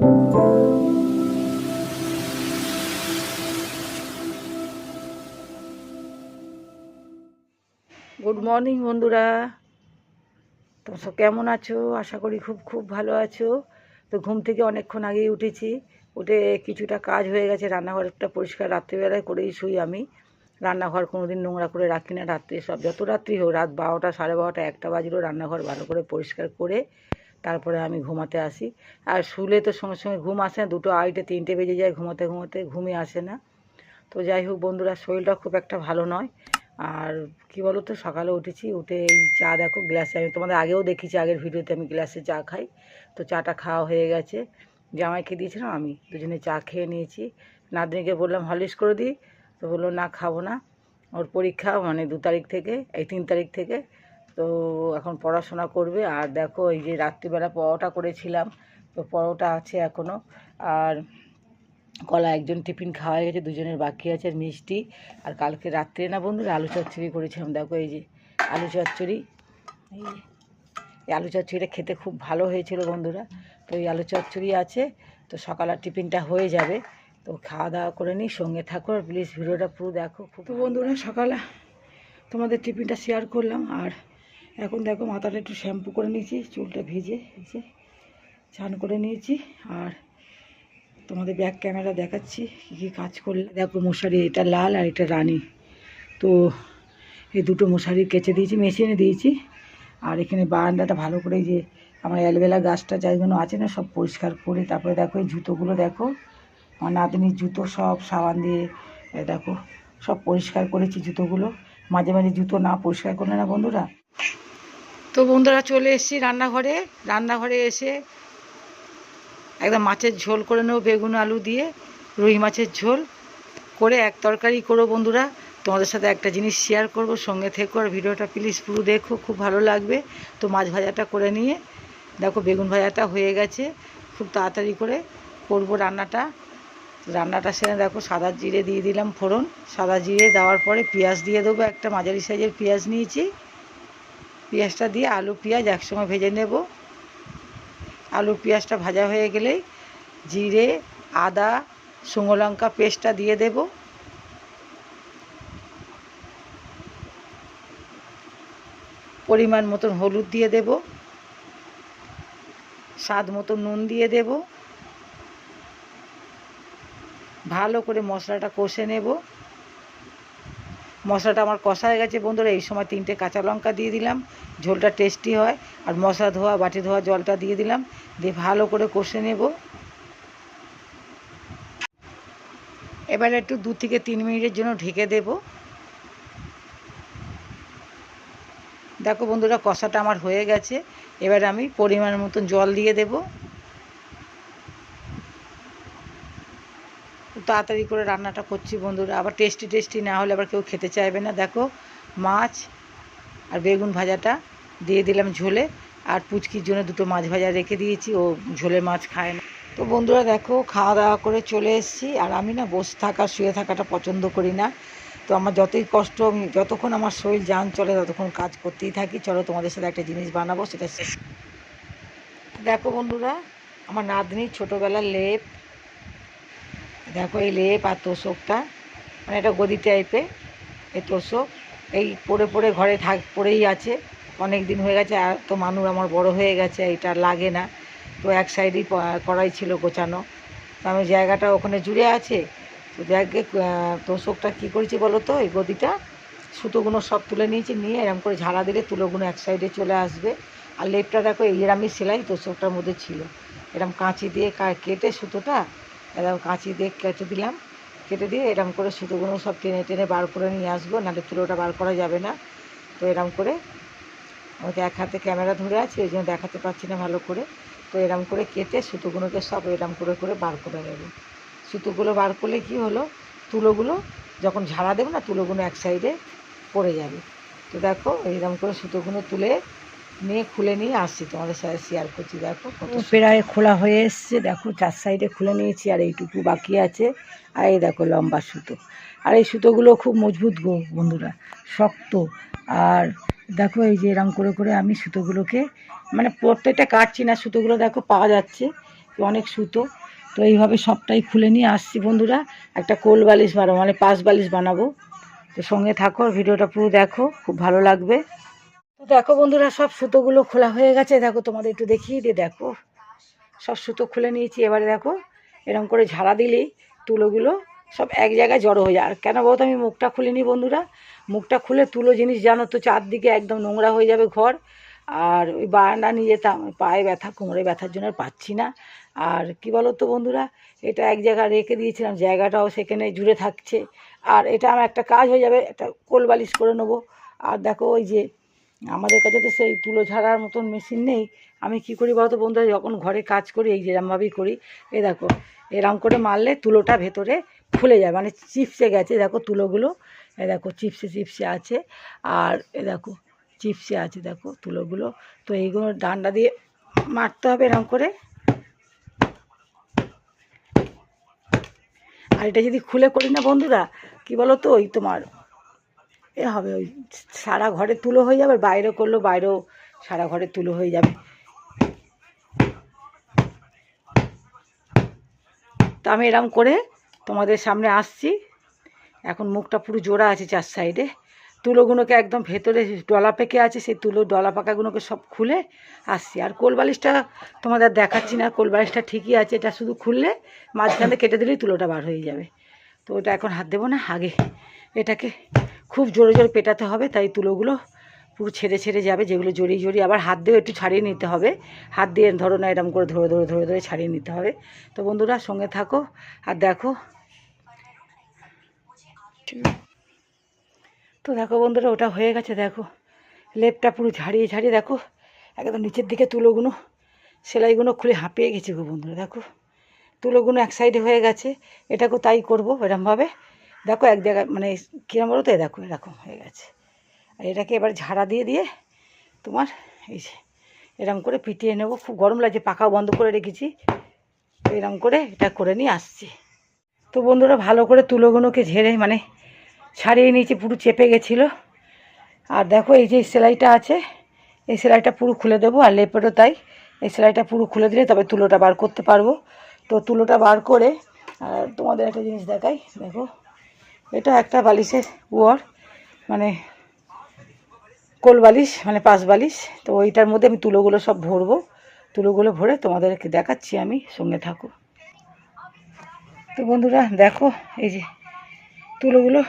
Good morning বন্ধুরা। তোমরা সব কেমন আছো? আশা করি খুব খুব ভালো আছো। তো ঘুম থেকে অনেকক্ষণ আগেই উঠেছি। উঠে কিছুটা কাজ হয়ে গেছে, রান্নাঘরটা পরিষ্কার রাত্রিবেলায় করেই শুই আমি। রান্নাঘর কোনো দিন নোংরা করে রাখি না। রাত্রে সব, যত রাত্রি হোক, রাত বারোটা, সাড়ে বারোটা, একটা বাজলেও রান্নাঘর ভালো করে পরিষ্কার করে তারপরে আমি ঘুমাতে আসি। আর শুলে তো সঙ্গে সঙ্গে ঘুম আসে না, দুটো আড়াইটে, তিনটে বেজে যায় ঘুমাতে ঘুমাতে, ঘুমই আসে না। তো যাই হোক বন্ধুরা, শরীরটা খুব একটা ভালো নয়। আর কি বলো তো সকালে উঠেছি, উঠে এই চা দেখো, গ্লাসে আমি তোমাদের আগেও দেখেছি আগের ভিডিওতে আমি গ্লাসে চা খাই। তো চাটা খাওয়া হয়ে গেছে। জামাইকে দিয়েছিলাম আমি, দুজনে চা খেয়ে নিয়েছি। নাতনিকে বললাম হলিস করে দিই। তো বলল, না, খাব না। ওর পরীক্ষা মানে দু তারিখ থেকে, এই তিন তারিখ থেকে। তো এখন পড়াশোনা করবে। আর দেখো, এই যে রাত্রিবেলা পরোটা করেছিলাম, তো পরোটা আছে এখনও আর কলা একজন টিফিন খাওয়া গেছে, দুজনের বাকি আছে আর মিষ্টি। আর কালকে রাত্রে না বন্ধুরা, আলু চচ্চড়ি করেছিলাম। দেখো, এই যে আলু চচ্চড়ি, এই এই আলু চচ্চড়িটা খেতে খুব ভালো হয়েছিল বন্ধুরা। তো এই আলু চচ্চড়ি আছে, তো সকালের টিফিনটা হয়ে যাবে। তো খাওয়া দাওয়া করে নিই, সঙ্গে থাকো আর প্লিজ ভিডিওটা পুরো দেখো, খুব বন্ধুরা, সকালে তোমাদের টিফিনটা শেয়ার করলাম। আর এখন দেখো মাথাটা একটু শ্যাম্পু করে নিয়েছি, চুলটা ভেজে যে চান করে নিয়েছি। আর তোমাদের ব্যাক ক্যামেরা দেখাচ্ছি কী কী কাজ করলে। দেখো মশারি, এটা লাল আর এটা রানী। তো এই দুটো মশারি কেচে দিয়েছি, মেশিনে দিয়েছি। আর এখানে বারান্দাটা ভালো করে যে আমার অ্যালবেলা গাছটা যাইগুলো আছে না, সব পরিষ্কার করে তারপরে দেখো এই জুতোগুলো দেখো। আমার নাতনির জুতো সব সাবান দিয়ে দেখো, সব পরিষ্কার করেছি জুতোগুলো। মাঝে মাঝে জুতো না পরিষ্কার করলে না বন্ধুরা তো বন্ধুরা চলে এসেছি রান্নাঘরে। রান্নাঘরে এসে একদম মাছের ঝোল করে নেব বেগুন, আলু দিয়ে, রুই মাছের ঝোল করে এক তরকারি করো বন্ধুরা। তোমাদের সাথে একটা জিনিস শেয়ার করব, সঙ্গে থেকো আর ভিডিওটা প্লিজ পুরো দেখো, খুব ভালো লাগবে। তো মাছ ভাজাটা করে নিয়ে, দেখো বেগুন ভাজাটা হয়ে গেছে, খুব তাড়াতাড়ি করে করব রান্নাটা। রান্নাটা সেরে দেখো সাদা জিরে দিয়ে দিলাম ফোড়ন। সাদা জিরে দেওয়ার পরে পেঁয়াজ দিয়ে দেবো, একটা মাঝারি সাইজের পেঁয়াজ নিয়েছি। পেঁয়াজটা দিয়ে আলু, পেঁয়াজ একসঙ্গে ভেজে নেব। আলু, পেঁয়াজটা ভাজা হয়ে গেলেই জিরে, আদা, শুকনো লঙ্কা পেস্টটা দিয়ে দেব। পরিমাণ মতন হলুদ দিয়ে দেব। স্বাদ মতো নুন দিয়ে দেব। ভালো করে মশলাটা কষে নেব। মশলাটা আমার কষা হয়ে গেছে বন্ধুরা, এই সময় তিনটে কাঁচা লঙ্কা দিয়ে দিলাম, ঝোলটা টেস্টি হয়, আর মশলা ধোয়া, বাটি ধোয়া, জলটা দিয়ে দিলাম, দিয়ে ভালো করে কষে নেব। এবারে একটু দু থেকে তিন মিনিটের জন্য ঢেকে দেব। দেখো বন্ধুরা, কষাটা আমার হয়ে গেছে, এবার আমি পরিমাণ মতন জল দিয়ে দেব। তাড়াতাড়ি করে রান্নাটা করছি বন্ধুরা। আবার টেস্টি টেস্টি না হলে আবার কেউ খেতে চাইবে না। দেখো, মাছ আর বেগুন ভাজাটা দিয়ে দিলাম ঝোলে। আর পুচকির জন্য দুটো মাছ ভাজা রেখে দিয়েছি। ও ঝোলে মাছ খায় না। তো বন্ধুরা দেখো, খাওয়া দাওয়া করে চলে এসেছি। আর আমি না বসে থাকা, শুয়ে থাকাটা পছন্দ করি না। তো আমার যতই কষ্ট, যতক্ষণ আমার শরীর যান চলে, ততক্ষণ কাজ করতেই থাকি। চলো তোমাদের সাথে একটা জিনিস বানাবো, সেটা দেখো বন্ধুরা, আমার নাতনি ছোটোবেলার লেপ দেখো এই লেপ আর তোষকটা মানে এটা গদি টাইপের এই তোষক, এই পড়ে পড়ে ঘরে থাক, পড়েই আছে, অনেক দিন হয়ে গেছে, আর তো মানুষ আমার বড় হয়ে গেছে এটা লাগে না, তো এক সাইডেই করাই ছিল গোছানো, তো আমি জায়গাটা ওখানে জুড়ে আছে, তো দেখে তোষকটা কী করেছি বলো তো, এই গদিটা, সুতোগুলো সব তুলে নিয়েছি, নিয়ে এরকম করে ঝাড়া দিলে তুলোগুলো এক সাইডে চলে আসবে, আর লেপটা দেখো এই এরমই সেলাই তোষকটার মধ্যে ছিল, এরম কাঁচি দিয়ে কেটে সুতোটা এরকম কাঁচি দিয়ে কেটে দিলাম। কেটে দিয়ে এরম করে সুতোগুলো সব টেনে টেনে বার করে নিয়ে আসব, নাহলে তুলোটা বার করা যাবে না। তো এরম করে আমাকে এক হাতে ক্যামেরা ধরে আছে ওই জন্য দেখাতে পারছি না ভালো করে। তো এরম করে কেটে সুতোগুলোকে সব এরম করে করে বার করে নেব। সুতোগুলো বার করলে কি হলো? তুলোগুলো যখন ঝাড়া দেবো না, তুলোগুলো এক সাইডে পড়ে যাবে। তো দেখো এইরকম করে সুতোগুলো তুলে নিয়ে খুলে নিয়ে আসছি, তোমাদের সাথে শেয়ার করছি, দেখো প্রায় খোলা হয়ে এসছে, দেখো চার সাইডে খুলে নিয়েছি, আর এইটুকু বাকি আছে। আর এই দেখো লম্বা সুতো। আর এই সুতোগুলো খুব মজবুত গো বন্ধুরা, শক্ত। আর দেখো এই যে এরম করে করে আমি সুতোগুলোকে মানে প্রত্যেকটা কাটছি না, সুতোগুলো দেখো পাওয়া যাচ্ছে অনেক সুতো। তো এইভাবে সবটাই খুলে নিয়ে আসছি বন্ধুরা, একটা কোল বালিশ বানাবো মানে পাশ বালিশ বানাবো। তো সঙ্গে থাকো ভিডিওটা পুরো দেখো, খুব ভালো লাগবে। তো দেখো বন্ধুরা, সব সুতোগুলো খোলা হয়ে গেছে। দেখো, তোমাদের একটু দেখিয়ে দিয়ে দেখো। সব সুতো খুলে নিয়েছি। এবারে দেখো এরকম করে ঝাড়া দিলেই তুলোগুলো সব এক জায়গায় জড়ো হয়ে যায়। আর কেন বলতো, আমি মুখটা খুলে নিই বন্ধুরা? মুখটা খুলে তুলো জিনিস জানো তো, চারদিকে একদম নোংরা হয়ে যাবে ঘর। আর ওই বারান্দা নিয়ে যেতাম পায়ে ব্যথা, কোমরে ব্যথার জন্য পাচ্ছি না। আর কি বলো তো বন্ধুরা, এটা এক জায়গায় রেখে দিয়েছিলাম, জায়গাটাও সেখানে জুড়ে থাকছে। আর এটা আমার একটা কাজ হয়ে যাবে, একটা কোল বালিশ করে নেব। আর দেখো, ওই যে আমাদের কাছে তো সেই তুলো ঝাড়ার মতন মেশিন নেই। আমি কি করি বলতো বন্ধুরা, যখন ঘরে কাজ করি, এই যেরমভাবেই করি। এ দেখো, এরম করে মারলে তুলোটা ভেতরে ফুলে যায় মানে চিপসে গেছে। দেখো তুলোগুলো, এ দেখো চিপসে চিপসে আছে। আর এ দেখো চিপসে আছে, দেখো তুলোগুলো। তো এইগুলো ডান্ডা দিয়ে মারতে হবে এরম করে। আর এটা যদি খুলে করি না বন্ধুরা, কি বলো তো ওই তোমার এ হবে, ওই সারা ঘরে তুলো হয়ে যাবে, বাইরে করলেও বাইরেও সারা ঘরে তুলো হয়ে যাবে। তো আমি এরম করে তোমাদের সামনে আসছি। এখন মুখটা পুরো জোড়া আছে চার সাইডে। তুলোগুলোকে একদম ভেতরে ডলা পেকে আছে, সেই তুলো ডলা পাকাগুলোকে সব খুলে আসছি। আর কোল বালিশটা তোমাদের দেখাচ্ছি না কোল বালিশটা ঠিকই আছে, এটা শুধু খুললে মাঝখানে কেটে দিলেই তুলোটা বার হয়ে যাবে। তো ওটা এখন হাত দেবো না, আগে এটাকে খুব জোরে জোরে পেটাতে হবে, তাই তুলোগুলো পুরো ছেড়ে ছেড়ে যাবে, যেগুলো জড়িয়ে জড়িয়ে, আবার হাত দিয়েও একটু ছাড়িয়ে নিতে হবে। হাত দিয়ে ধরো না, এরম করে ধরে ধরে ধরে ধরে ছাড়িয়ে নিতে হবে। তো বন্ধুরা, সঙ্গে থাকো আর দেখো। তো দেখো বন্ধুরা, ওটা হয়ে গেছে, দেখো। লেপটা পুরো ঝাড়িয়ে ঝাড়িয়ে, দেখো। একদম নিচের দিকে তুলোগুলো, সেলাইগুলো খুলে হাঁপিয়ে গেছে গো বন্ধুরা, দেখো। তুলোগুলো এক সাইডে হয়ে গেছে, এটাকেও তাই করব এরমভাবে। দেখো এক জায়গায় মানে কিরম বলো তো? দেখো, এরকম হয়ে গেছে। আর এটাকে এবার ঝাড়া দিয়ে দিয়ে তোমার এই যে এরম করে পিটিয়ে নেব। খুব গরম লাগছে, পাখাও বন্ধ করে রেখেছি। এরম করে এটা করে নিয়ে আসছি। তো বন্ধুরা, ভালো করে তুলোগুলোকে ঝেড়ে মানে ছাড়িয়ে নিয়েছি, পুরো চেপে গেছিল। আর দেখো, এই যে সেলাইটা আছে, এই সেলাইটা পুরো খুলে দেবো, আর লেপেরও তাই। এই সেলাইটা পুরো খুলে দিলে তবে তুলোটা বার করতে পারব। তো তুলোটা বার করে আর তোমাদের একটা জিনিস দেখাই। দেখো এটা একটা বালিশের ওয়ার মানে কোল বালিশ মানে পাশ বালিশ। তো ওইটার মধ্যে আমি তুলোগুলো সব ভরবো। তুলোগুলো ভরে তোমাদেরকে দেখাচ্ছি আমি, সঙ্গে থাকো। তো বন্ধুরা, দেখো, এই যে তুলোগুলো,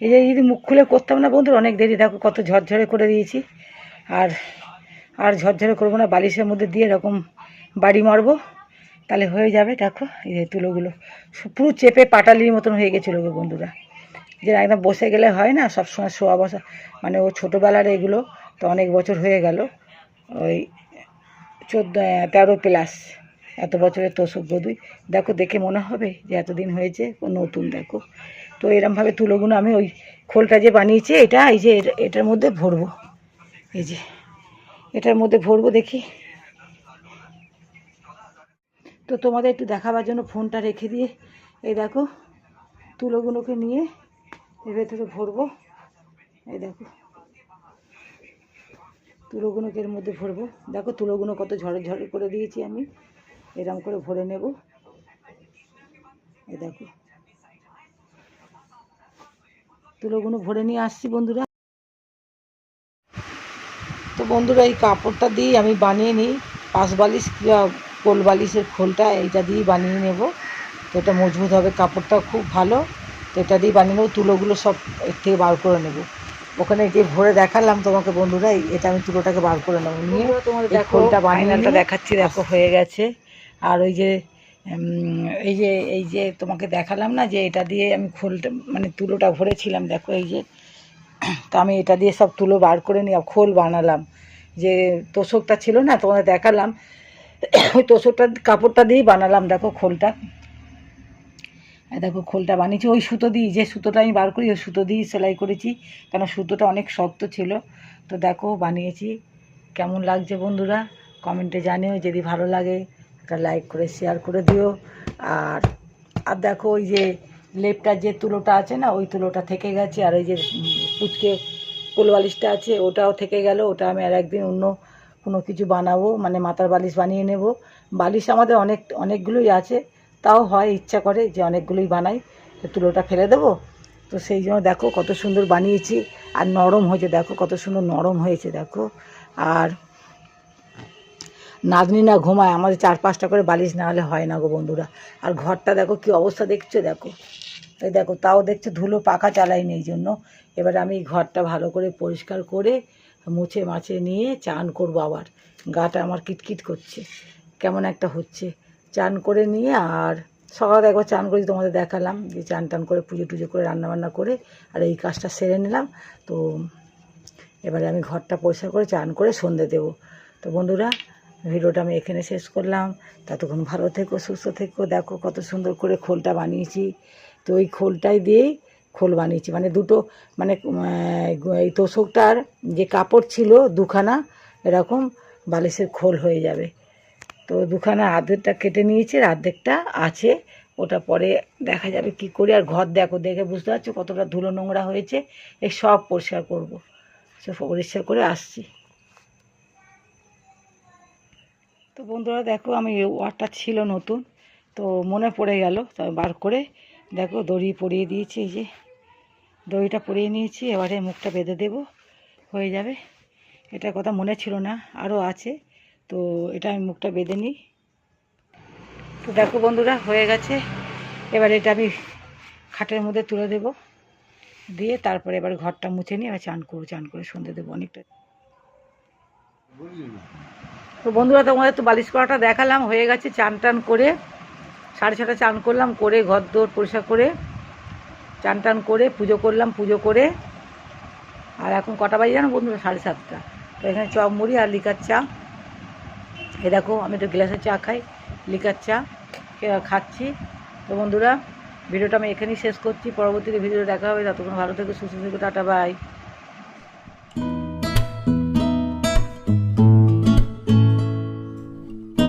এই যে যদি মুখ খুলে করতাম না বন্ধুরা, অনেক দেরি। দেখো কত ঝরঝরে করে দিয়েছি। আর আর ঝরঝরে করব না, বালিশের মধ্যে দিয়ে এরকম বাড়ি মারবো। তাহলে হয়ে যাবে, দেখো, এই যে তুলোগুলো। পুরো চেপে পাটালির মতন হয়ে গেছিল গো বন্ধুরা। যে একদম বসে গেলে হয় না, সবসময় শোয়া বসা। মানে ও ছোটোবেলার এগুলো তো অনেক বছর হয়ে গেল। ওই চোদ্দ তেরো প্লাস এত বছরের তোষক গদুই দেখো, দেখে মনে হবে যে এতদিন হয়েছে নতুন, দেখো। তো এরমভাবে তুলোগুলো আমি ওই খোলটা যে বানিয়েছি, এটা এই যে এটার মধ্যে ভরবো। এই যে, এটার মধ্যে ভরবো দেখি। তো তোমাদের একটু দেখাবার জন্য ফোনটা রেখে দিয়ে, এই দেখো, তুলোগুলোকে নিয়ে এর ভেতরে ভরবো। এই দেখো, তুলোগুলোকে এর মধ্যে ভরবো। দেখো তুলোগুলো কত ঝড়ে ঝড়ে করে দিয়েছি আমি, এরম করে ভরে নেব। এই দেখো, তুলোগুলো ভরে নিয়ে আসছি বন্ধুরা। তো বন্ধুরা এই কাপড়টা দিয়ে আমি বানিয়ে নিই পাশ বালিশ কোল বালিশের খোলটা এইটা দিয়েই বানিয়ে নেব। তো এটা মজবুত হবে কাপড়টা খুব ভালো। তো এটা দিয়ে বানিয়ে নেব তুলোগুলো সব এর থেকে বার করে নেব। ওখানে যে ভরে দেখালাম তোমাকে বন্ধুরা এটা আমি তুলোটাকে বার করে নেব। নিয়ে এই খোলটা বানিয়ে দেখাচ্ছি দেখো হয়ে গেছে। আর ওই যে এই যে এই যে তোমাকে দেখালাম না যে এটা দিয়ে আমি খোলটা মানে তুলোটা ভরেছিলাম দেখো এই যে। তো আমি এটা দিয়ে সব তুলো বার করে নিয়ে খোল বানালাম। যে তোষকটা ছিল না তোমাদের দেখালাম। ওই তোষকটা কাপড়টা দিয়েই বানালাম, দেখো খোলটা। দেখো খোলটা বানিয়েছি, ওই সুতো দিয়ে যে সুতোটা আমি বার করি, ওই সুতো দিয়েই সেলাই করেছি, কেন সুতোটা অনেক শক্ত ছিল। তো দেখো বানিয়েছি, কেমন লাগছে বন্ধুরা? কমেন্টে জানিও, যদি ভালো লাগে, একটা লাইক করে, শেয়ার করে দিও। আর আর দেখো ওই যে লেপটার যে তুলোটা আছে না, ওই তুলোটা থেকে গেছে, আর ওই যে পুচকে কোলবালিশটা আছে, ওটাও থেকে গেল, ওটা আমি আর একদিন অন্য কোনো কিছু বানাবো মানে মাথার বালিশ বানিয়ে নেব। বালিশ আমাদের অনেক, অনেকগুলোই আছে। তাও হয় ইচ্ছা করে যে অনেকগুলোই বানাই। তুলোটা ফেলে দেবো। তো সেই জন্য দেখো কত সুন্দর বানিয়েছি। আর নরম হয়েছে, দেখো কত সুন্দর নরম হয়েছে, দেখো। আর নাতনি না ঘুমায়, আমাদের চার পাঁচটা করে বালিশ না হলে হয় না গো বন্ধুরা। আর ঘরটা দেখো কি অবস্থা দেখছ, দেখো? এই দেখো, তাও দেখছ ধুলো পাখা চালাইনি এই জন্য। এবার আমি ঘরটা ভালো করে পরিষ্কার করে মুছে মাছে নিয়ে চান করব আবার। গাটা আমার কিটকিট করছে। কেমন একটা হচ্ছে। চান করে নিয়ে আর সকালে একবার চান করে তোমাদের দেখালাম যে চান টান করে পুজো টুজো করে রান্নাবান্না করে আর এই কাজটা সেরে নিলাম। তো এবারে আমি ঘরটা পরিষ্কার করে চান করে সন্ধে দেবো। তো বন্ধুরা, ভিডিওটা আমি এখানে শেষ করলাম। ততক্ষণ ভালো থেকো, সুস্থ থেকো। দেখো কত সুন্দর করে খোলটা বানিয়েছি। তো ওই খোলটাই দিয়েই খোল বানিয়েছি। মানে দুটো মানে এই তোষকটার যে কাপড় ছিল দুখানা, এরকম বালিশের খোল হয়ে যাবে। তো দুখানা আর্ধেকটা কেটে নিয়েছি, আর অর্ধেকটা আছে, ওটা পরে দেখা যাবে কি করে। আর ঘর দেখো, দেখে বুঝতে পারছ কতটা ধুলো নোংরা হয়েছে এই সব পরিষ্কার করব। সব পরিষ্কার করে আসছি। তো বন্ধুরা দেখো, আমি ওয়ারটা ছিল নতুন, তো মনে পড়ে গেল বার করে দেখো, দড়ি পরিয়ে দিয়েছি, এই যে। দড়িটা পরিয়ে নিয়েছি, এবারে মুখটা বেঁধে দেব, হয়ে যাবে। এটা কথা মনে ছিল না আরও আছে, তো এটা আমি মুখটা বেঁধে নিই। তো দেখো বন্ধুরা, হয়ে গেছে। এবার এটা আমি খাটের মধ্যে তুলে দেব, দিয়ে তারপরে এবার ঘরটা মুছে নিয়ে এবার চান করব, চান করে সন্ধে দেবো অনেকটা। তো বন্ধুরা, তোমাদের তো বালিশ করাটা দেখালাম, হয়ে গেছে চান টান করে। সাড়ে ছটা চান করলাম, করে ঘর দৌড় পরিষ্কার করে, চান টান করে পুজো করলাম, পুজো করে। আর এখন কটা বাজে জানো বন্ধুরা? সাড়ে সাতটা। তো এখানে চপ মুড়ি আর লিকার চা। এ দেখো, আমি তো গ্লাসের চা খাই, লিকার চা। খাচ্ছি। তো বন্ধুরা, ভিডিওটা আমি এখানেই শেষ করছি। পরবর্তীতে ভিডিও দেখা হবে। ততক্ষণ ভালো থেকে, সুস্থ থেকে, টাটা, বাই।